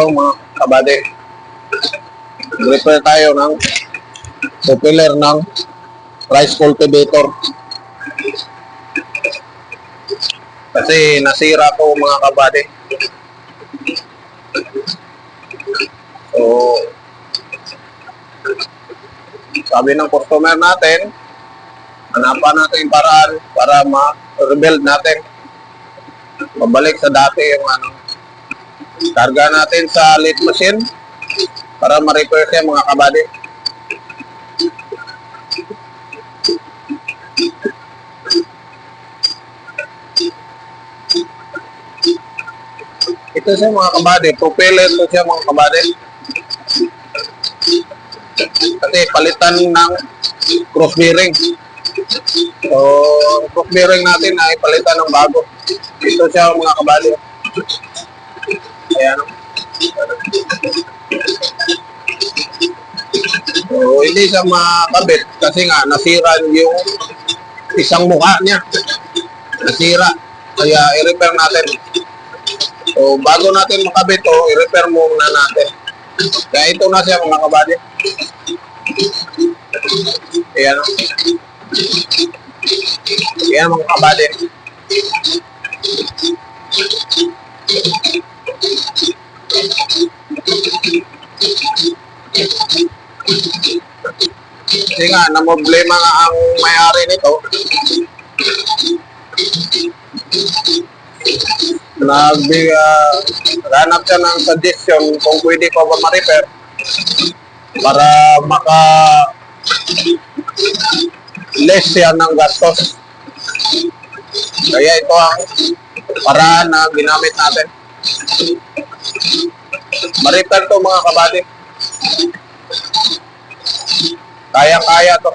So, mga kabady, prepare tayo ng propeller ng rice cultivator. Kasi nasira to mga kabady. So, sabi ng customer natin, hanapan natin yung paraan para ma-rebuild natin. Mabalik sa dati yung ano, karga natin sa lit machine para ma-repair siya mga kabady. Ito siya mga kabady, propeller to siya mga kabady. Kasi palitan ng cross bearing. So, cross bearing natin ay palitan ng bago. Ito siya mga kabady. So, hindi siya makabit kasi nga nasira yung isang mukha niya. Nasira. Kaya i-repair natin. So, bago natin makabit to, i-repair muna natin. Kaya ito na siya mga kabady. Ayan o. Ayan mga kabady. Kasi nga, namoblema nga ang may-ari nito. Nag, uh, hanap siya ng suggestion kung pwede pa ba ma-repair para maka less siya ng gastos. Kaya ito ang paraan na ginamit natin. Ma-repair to mga kabady. Kaya-kaya to.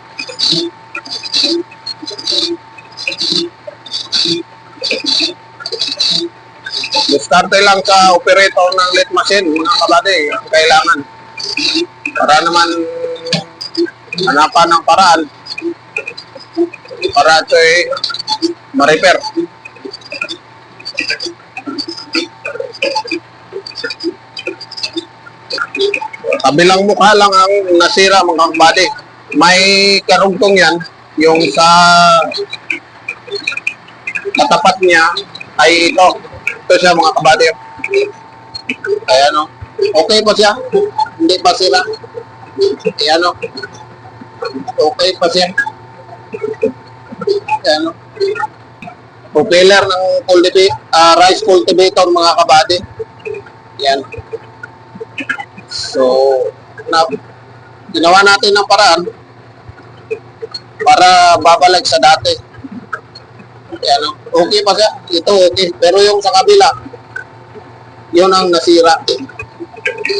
Diskarte lang sa operator ng lit machine, mga kabady, ang kailangan. Para naman hanapan ng paraan para ito ay ma-repair. Kabilang mukha lang ang nasira mga kabady. May karugtong yan, yung sa katapat niya ay ito. Ito siya mga kabady. Ayan o. Okay pa siya. Hindi pa sira. Ayan o. Okay pa siya. Ayan o. Propeller ng cultivi ah, rice cultivator mga kabady. Ayan. So, na, ginawa natin ng paraan para babalik sa dati. Ayan, o. okay pa siya. Ito okay. Pero yung sa kabila, yun ang nasira.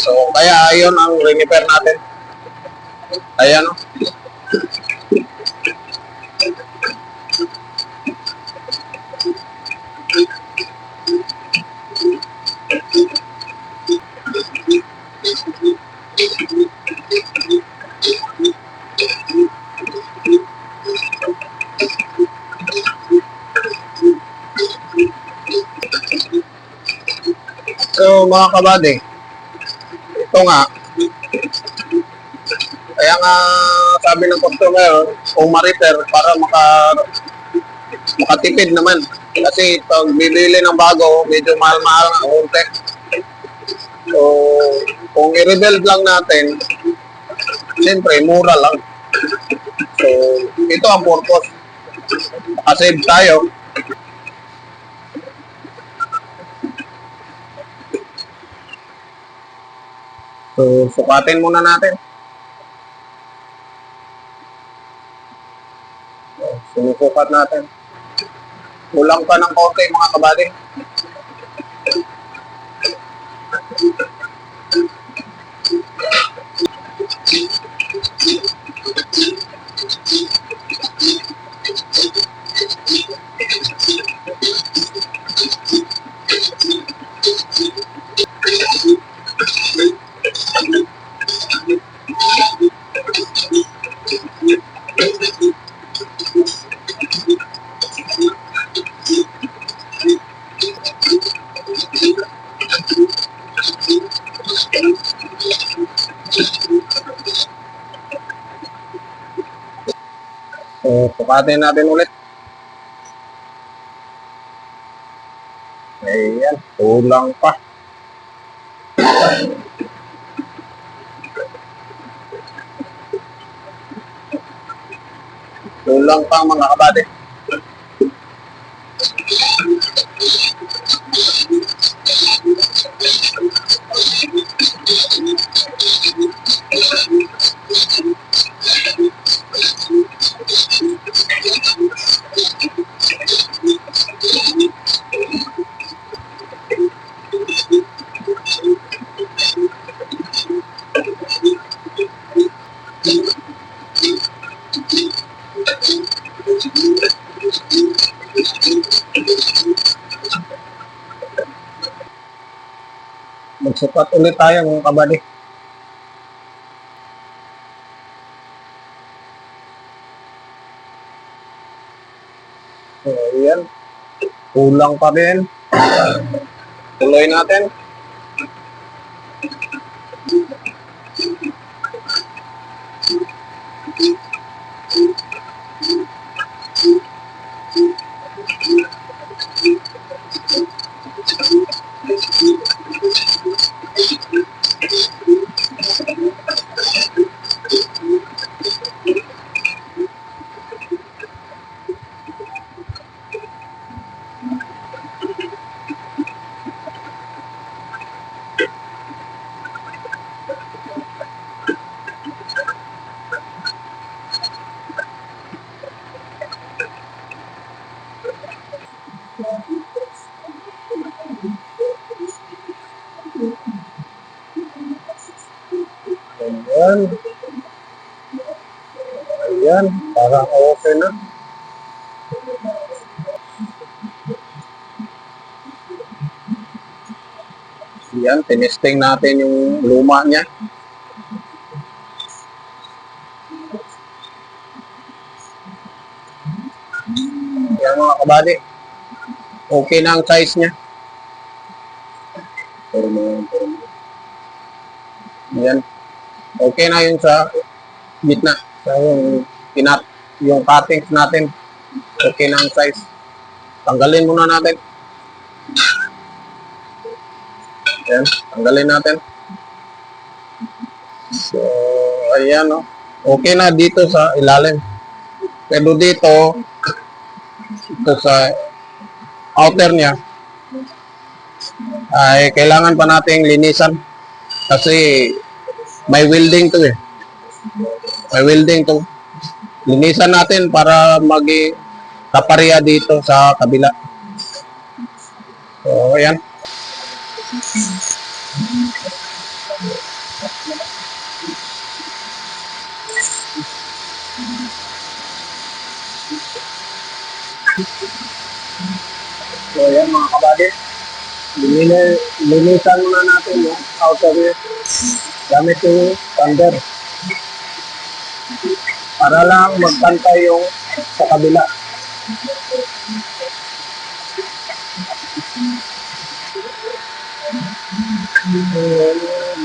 So, kaya yun ang repair natin. Ayan o. So, mga kabady, ito nga, kaya nga sabi ng customer, kung ma-repair para maka makatipid naman. Kasi pag bibili ng bago, medyo mahal-mahal na unti. So, kung i-rebuild lang natin, siyempre, mura lang. So, ito ang purpose. Makasave tayo. So, sukatin muna natin. Sinusukat natin. Kulang pa ng konti mga kabali. Thank you. Pukatin natin ulit. Ayan, kulang pa. Kulang pa mga kabady. Magsukat ulit tayo mga kabady. So, ayan. Kulang pa rin. Tuloy natin. Ayan. Ayan. Parang okay na. Ayan. Tinesting natin yung luma niya. Ayan mga kabady. Okay na ang size niya. Pero mga- pero mga- Ayan. Okay na yun sa gitna. Sa yung pinat, yung cuttings natin. Okay na ang size. Tanggalin muna natin. Ayan, tanggalin natin. So, ayan no. Okay na dito sa ilalim. Pero dito, ito sa outer niya, ay kailangan pa nating linisan. Kasi may welding to eh. May welding to. Linisan natin para magi kapareha dito sa kabila. So, ayan. So, ayan mga kabady. Linisan, muna natin yung outer gamit yung thunder para lang magpantay yung sa kabila.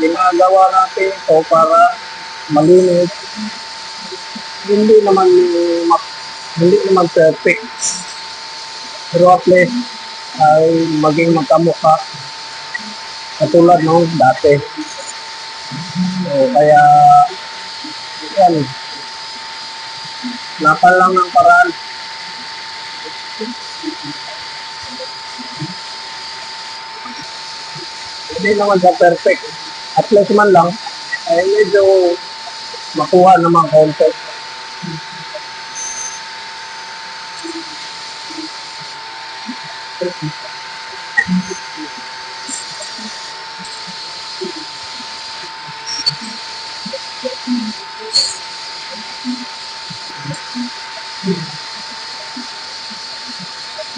Ginagawa natin ito para malinis. Hindi naman ma- hindi naman perfect. Pero at least ay maging magkamukha katulad nung dati. So, kaya, yan. Lapal lang ng paraan. Hindi naman siya perfect. At least man lang, ay medyo makuha naman konti.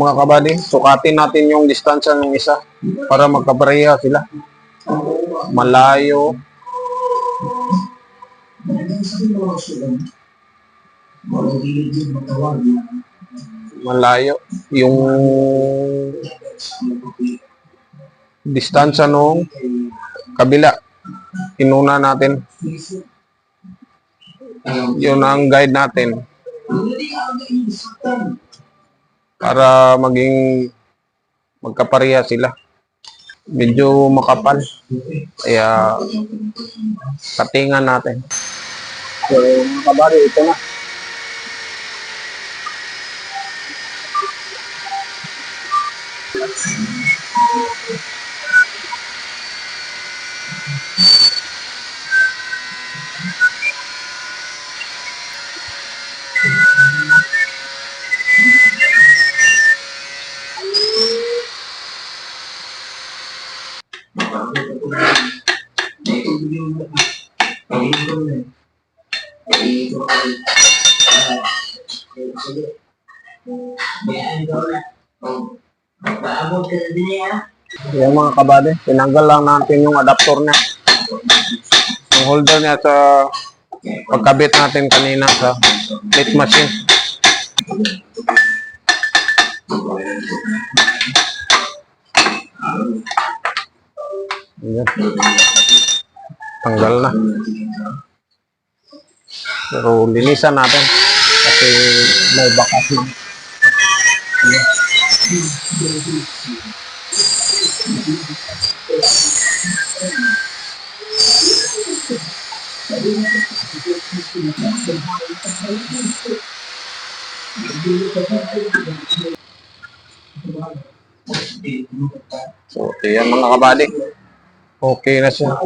Mga kabady, sukatin natin yung distansya ng isa para magkapareha sila. Malayo. Malayo. Yung distansya nung kabila. Inuna natin. Yun ang guide natin para maging magkapareha sila. Medyo makapal. Kaya katingan natin. So, mga kabari, ito na. Din niya. Mga kabady, tinanggal lang natin yung adapter niya. Yung holder niya sa pagkabit natin kanina sa plate machine. Ayan. Tanggal na. Pero linisan natin kasi may bakas na. So, ayan mga kabady. Okay na siya.